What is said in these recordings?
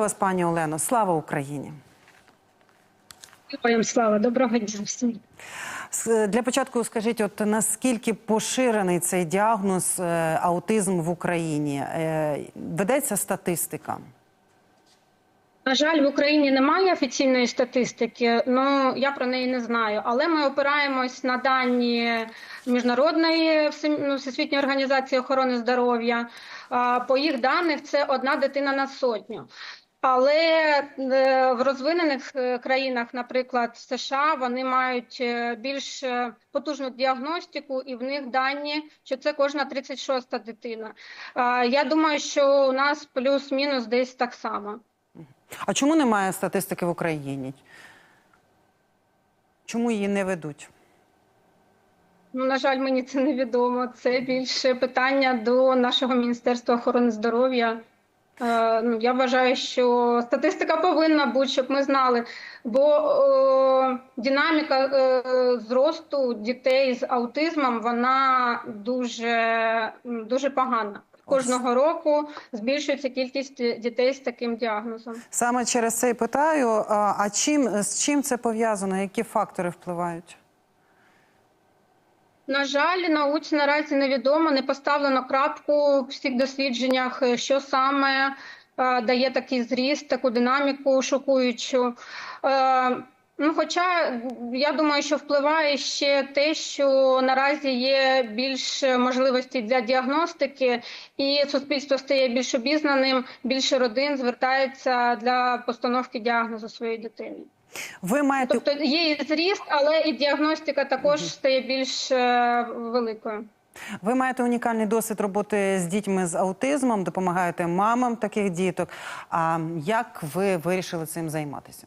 вас, пані Олено. Слава Україні. Героям слава, доброго дня всім. Для початку скажіть, от наскільки поширений цей діагноз е, аутизм в Україні? Е, Ведеться статистика? На жаль, в Україні немає офіційної статистики, ну я про неї не знаю. Але ми опираємось на дані міжнародної ну, всесвітньої організації охорони здоров'я. По їх даних це одна дитина на сотню. Але е, в розвинених е, країнах, наприклад, в США, вони мають е, більш потужну діагностику, і в них дані, що це кожна 36-та дитина. Я думаю, що у нас плюс-мінус десь так само. А чому немає статистики в Україні? Чому її не ведуть? Ну, на жаль, мені це невідомо. Це більше питання до нашого Міністерства охорони здоров'я. Е, ну, я вважаю, що статистика повинна бути, щоб ми знали, бо е, динаміка е, зросту дітей з аутизмом вона дуже, дуже погана. Кожного року збільшується кількість дітей з таким діагнозом. Саме через це і питаю. А а чим з чим це пов'язано? Які фактори впливають? На жаль, науці наразі невідомо, не поставлено крапку в всіх дослідженнях, що саме е, дає такий зріст, таку динаміку шокуючу. Е, Ну, хоча я думаю, що впливає ще те, що наразі є більше можливостей для діагностики, і суспільство стає більш обізнаним, більше родин звертається для постановки діагнозу своєї дитини. Ви маєте Тобто є і зріст, але і діагностика також стає більш е, великою. Ви маєте унікальний досвід роботи з дітьми з аутизмом, допомагаєте мамам таких діток. А як ви вирішили цим займатися?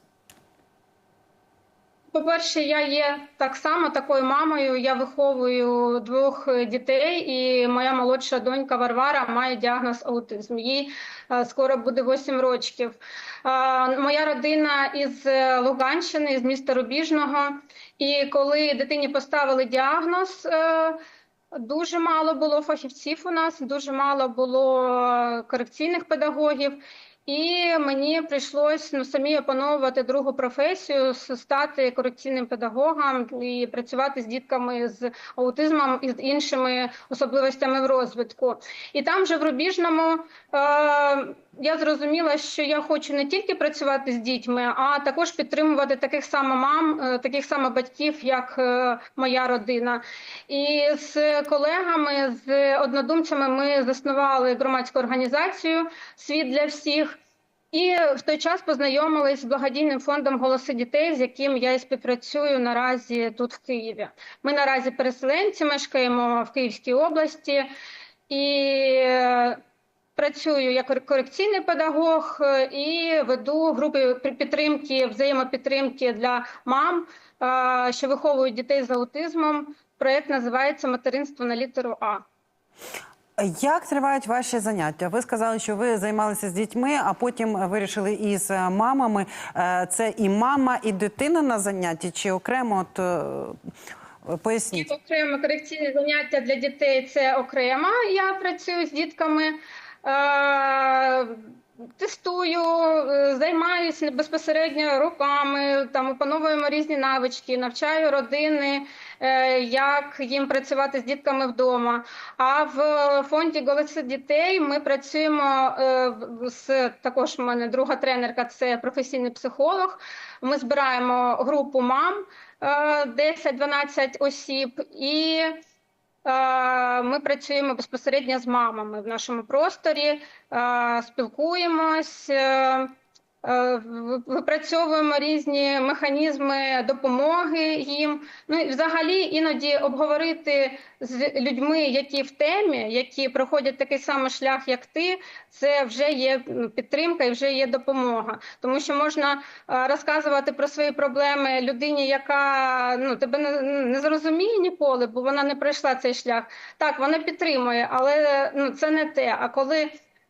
По-перше, я є так само такою мамою. Я виховую двох дітей, і моя молодша донька Варвара має діагноз аутизм. Їй е, скоро буде 8 років. Е, Моя родина із е, Луганщини, з міста Рубіжного. І коли дитині поставили діагноз. Дуже мало було фахівців у нас, дуже мало було корекційних педагогів, і мені прийшлось ну, самі опановувати другу професію, стати корекційним педагогом і працювати з дітками з аутизмом і з іншими особливостями в розвитку. І там же в Рубіжному е, я зрозуміла, що я хочу не тільки працювати з дітьми, а також підтримувати таких само мам, е, таких само батьків, як е, моя родина. І з колегами, з однодумцями, ми заснували громадську організацію Світ для всіх. І в той час познайомились з благодійним фондом Голоси дітей, з яким я і співпрацюю наразі тут в Києві. Ми наразі переселенці мешкаємо в Київській області і е, працюю як корекційний педагог е, і веду групи пі- підтримки, взаємопідтримки для мам, е, що виховують дітей з аутизмом. Проєкт називається Материнство на літеру А. Як тривають ваші заняття? Ви сказали, що ви займалися з дітьми, а потім вирішили із мамами. Е, Це і мама, і дитина на занятті, чи окремо? От, е, поясніть. Окремо корекційні заняття для дітей це окремо. Я працюю з дітками, е, тестую, е, займаюся безпосередньо руками, там опановуємо різні навички, навчаю родини, е, як їм працювати з дітками вдома. А в фонді «Голоси дітей ми працюємо е, в- з також у мене друга тренерка, це професійний психолог. Ми збираємо групу мам. е, 10-12 осіб, і ми працюємо безпосередньо з мамами в нашому просторі, спілкуємось, е, випрацьовуємо різні механізми допомоги їм. Ну і взагалі іноді обговорити з людьми, які в темі, які проходять такий самий шлях, як ти, це вже є підтримка і вже є допомога. Тому що можна е, розказувати про свої проблеми людині, яка ну тебе не, не зрозуміє ніколи, бо вона не пройшла цей шлях. Так, вона підтримує, але ну це не те. А коли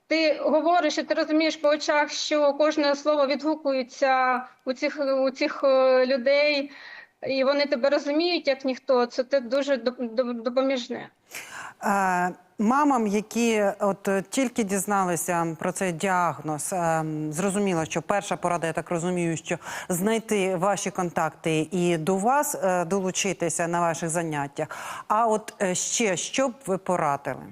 ти говориш і ти розумієш по очах, що кожне слово відгукується у цих у цих е, людей, і вони тебе розуміють як ніхто, це те дуже доп- доп- допоміжне. Е, Мамам, які от тільки дізналися про цей діагноз, е, зрозуміло, що перша порада, я так розумію, що знайти ваші контакти і до вас е, долучитися на ваших заняттях. А от ще що б ви порадили?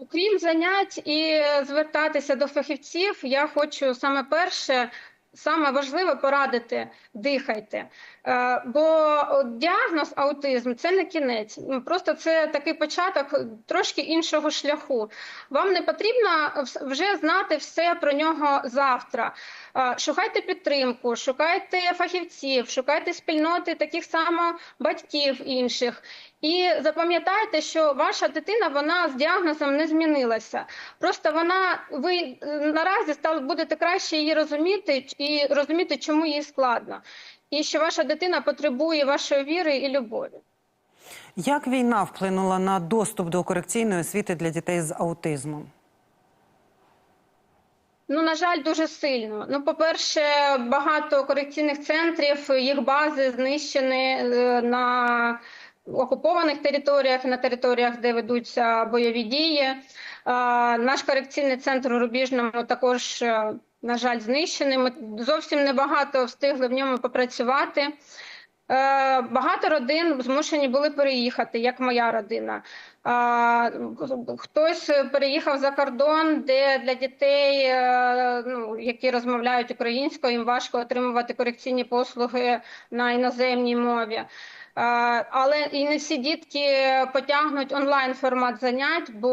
Окрім занять і звертатися до фахівців, я хочу саме перше, саме важливе порадити дихайте. Е, Бо діагноз аутизм це не кінець. Ну, Просто це такий початок трошки іншого шляху. Вам не потрібно вже знати все про нього завтра. Е, Шукайте підтримку, шукайте фахівців, шукайте спільноти таких само батьків інших. І запам'ятайте, що ваша дитина вона з діагнозом не змінилася. Просто вона ви е, наразі стали будете краще її розуміти і розуміти, чому їй складно, і що ваша дитина потребує вашої віри і любові. Як війна вплинула на доступ до корекційної освіти для дітей з аутизмом? Ну, на жаль, дуже сильно. Ну, по-перше, багато корекційних центрів, їх бази знищені е, на окупованих територіях, на територіях, де ведуться бойові дії. Е, Наш корекційний центр у Рубіжному також, е, на жаль, знищений. Ми зовсім небагато встигли в ньому попрацювати. Е, Багато родин змушені були переїхати, як моя родина. Хтось переїхав за кордон, де для дітей, е, ну, які розмовляють українською, їм важко отримувати корекційні послуги на іноземній мові. Е, Але і не всі дітки потягнуть онлайн формат занять, бо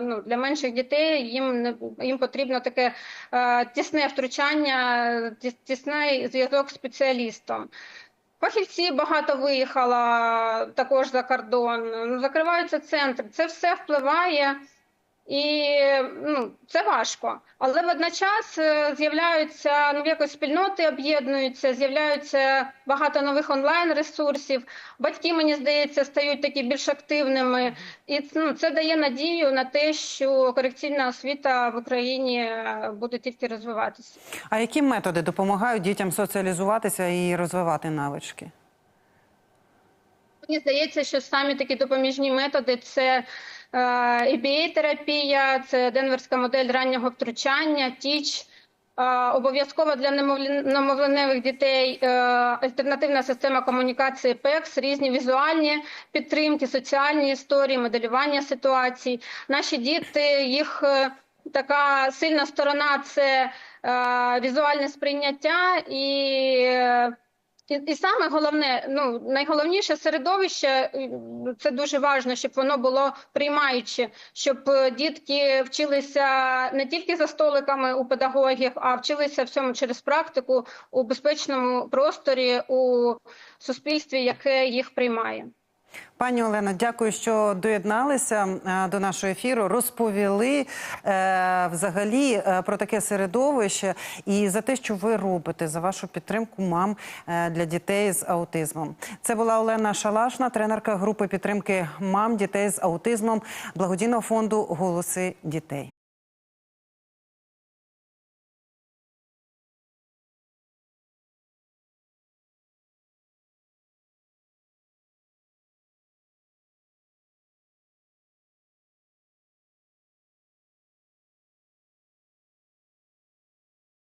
ну, для менших дітей їм їм потрібно таке е, тісне втручання, тіс- тісний зв'язок з спеціалістом. Фахівці багато виїхала також за кордон. Закриваються центри. Це все впливає, і ну, це важко. Але водночас е, з'являються ну, якось спільноти об'єднуються, з'являються багато нових онлайн ресурсів. Батьки, мені здається, стають такі більш активними, і ну, це дає надію на те, що корекційна освіта в Україні е, буде тільки розвиватися. А які методи допомагають дітям соціалізуватися і розвивати навички? Мені здається, що самі такі допоміжні методи це е, EBA-терапія, це денверська модель раннього втручання, ТІЧ, е, обов'язково для немовленевих дітей е, альтернативна система комунікації ПЕКС, різні візуальні підтримки, соціальні історії, моделювання ситуацій. Наші діти, їх така сильна сторона це візуальне сприйняття і. І, і саме головне, ну найголовніше середовище це дуже важливо, щоб воно було приймаюче, щоб е, дітки вчилися не тільки за столиками у педагогів, а вчилися всьому через практику у безпечному просторі у суспільстві, яке їх приймає. Пані Олено, дякую, що доєдналися е, до нашого ефіру. Розповіли е, взагалі е, про таке середовище і за те, що ви робите за вашу підтримку мам е, для дітей з аутизмом. Це була Олена Шалашна, тренерка групи підтримки мам дітей з аутизмом благодійного фонду Голоси дітей.